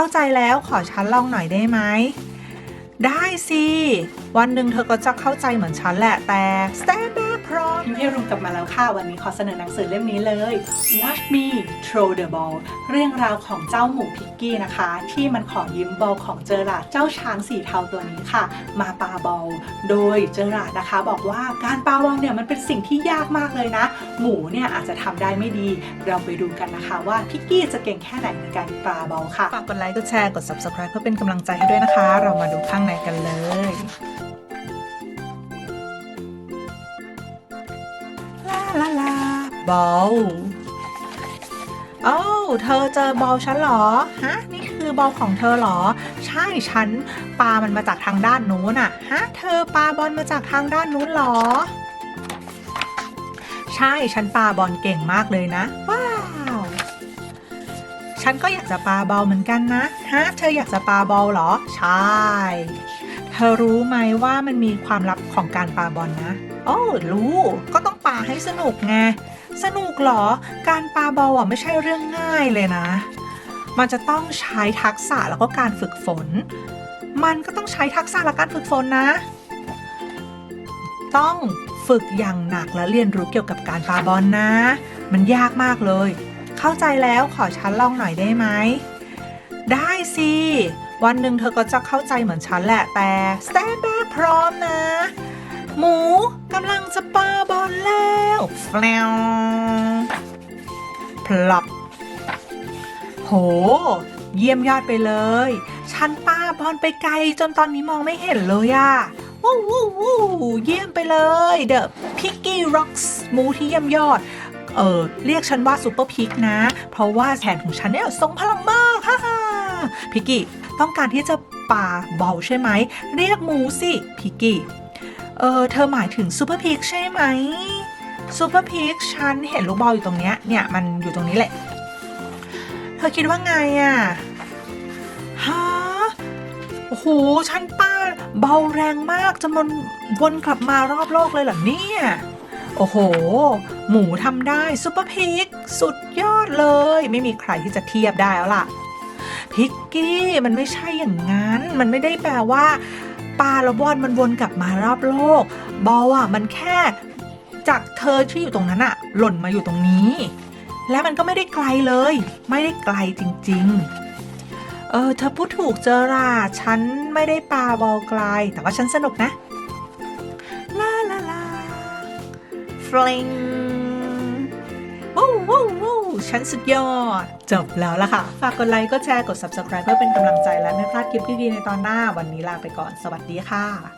เข้าใจแล้วขอฉันลองหน่อยได้ไหม ได้สิ วันหนึ่งเธอก็จะเข้าใจเหมือนฉันแหละแต่ stand back พร้อมพิมพ์ให้รุมกลับมาแล้วค่ะ วันนี้ขอเสนอหนังสือเล่มนี้เลย Watch Me Throw the Ball เรื่องราวของเจ้าหมูพิกกี้นะคะ ที่มันขอยืมบอลของเจอราร์ดเจ้าช้างสีเทาตัวนี้ค่ะ มาปาบอลโดยเจอราร์ดนะคะ บอกว่าการปาบอลเนี่ยมันเป็นสิ่งที่ยากมากเลยนะ หมูเนี่ยอาจจะทำได้ไม่ดี เราไปดูกันนะคะ ว่าพิกกี้จะเก่งแค่ไหนในการปาบอลค่ะฝากกดไลค์กดแชร์กด subscribe เพื่อเป็นกำลังใจให้ด้วยนะคะ เรามาดูข้างในกันเลย ลาลาลาบอลโอ้าเธอเจอบอลฉันเหรอ ฮะ นี่คือบอลของเธอเหรอ ใช่ฉันปามันมาจากทางด้านนู้นอะฮะ เธอปาบอลมาจากทางด้านนู้นเหรอ ใช่ ฉันปาบอลเก่งมากเลยนะ ว้า ฉันก็อยากจะปาบอลเหมือนกันนะ ฮะ เธออยากจะปาบอลเหรอ ใช่ เธอรู้ไหมว่ามันมีความลับของการปาบอลนะโอ้รู้ ก็ต้องปาให้สนุกไง สนุกเหรอ การปาบอลอะไม่ใช่เรื่องง่ายเลยนะ มันจะต้องใช้ทักษะแล้วก็การฝึกฝน มันก็ต้องใช้ทักษะและการฝึกฝนนะ ต้องฝึกอย่างหนักและเรียนรู้เกี่ยวกับการปาบอลนะ มันยากมากเลย เข้าใจแล้วขอฉันลองหน่อยได้ไหม ได้สิ วันหนึ่งเธอก็จะเข้าใจเหมือนฉันแหละแต่ stand back พร้อมนะ หมูกำลังจะปาบอลแล้วแฟลวพลับ โห เยี่ยมยอดไปเลย ฉันปาบอลไปไกลจนตอนนี้มองไม่เห็นเลยอะวู้วู้วู้เยี่ยมไปเลย The Piggy Rocks หมูที่เยี่ยมยอด เออเรียกฉันว่าซูเปอร์พิกนะ เพราะว่าแขนของฉันเนี่ยทรงพลังมากฮ่าพิกกี้ต้องการที่จะปาเบอลใช่ไหม เรียกหมูสิพิกกี้เออเธอหมายถึงซูเปอร์พิกใช่ไหมซูเปอร์พิกฉันเห็นลูกบอลอยู่ตรงเนี้ยเนี่ยมันอยู่ตรงนี้แหละ เธอคิดว่าไงอะฮะโอ้โหฉันป้าเบาแรงมากจนมันวนกลับมารอบโลกเลยเหรอเนี่ย โอ้โห หมูทำได้ซูเปอร์พิก สุดยอดเลย ไม่มีใครที่จะเทียบได้แล้วล่ะพิกกี้มันไม่ใช่อย่างนั้น มันไม่ได้แปลว่าปลาละบอลมันวนกลับมารอบโลก บอลอะมันแค่จากเธอที่อยู่ตรงนั้นอะหล่นมาอยู่ตรงนี้ และมันก็ไม่ได้ไกลเลย ไม่ได้ไกลจริง ๆ เออเธอพูดถูกเจอราฉันไม่ได้ปลาบอลไกล แต่ว่าฉันสนุกนะ ฟลิงวู้วู้วู้ฉันสุดยอด จบแล้วล่ะค่ะ ฝากกดไลค์ กดแชร์ กด subscribe เพื่อเป็นกำลังใจและไม่พลาดคลิปดีๆในตอนหน้า วันนี้ลาไปก่อน สวัสดีค่ะ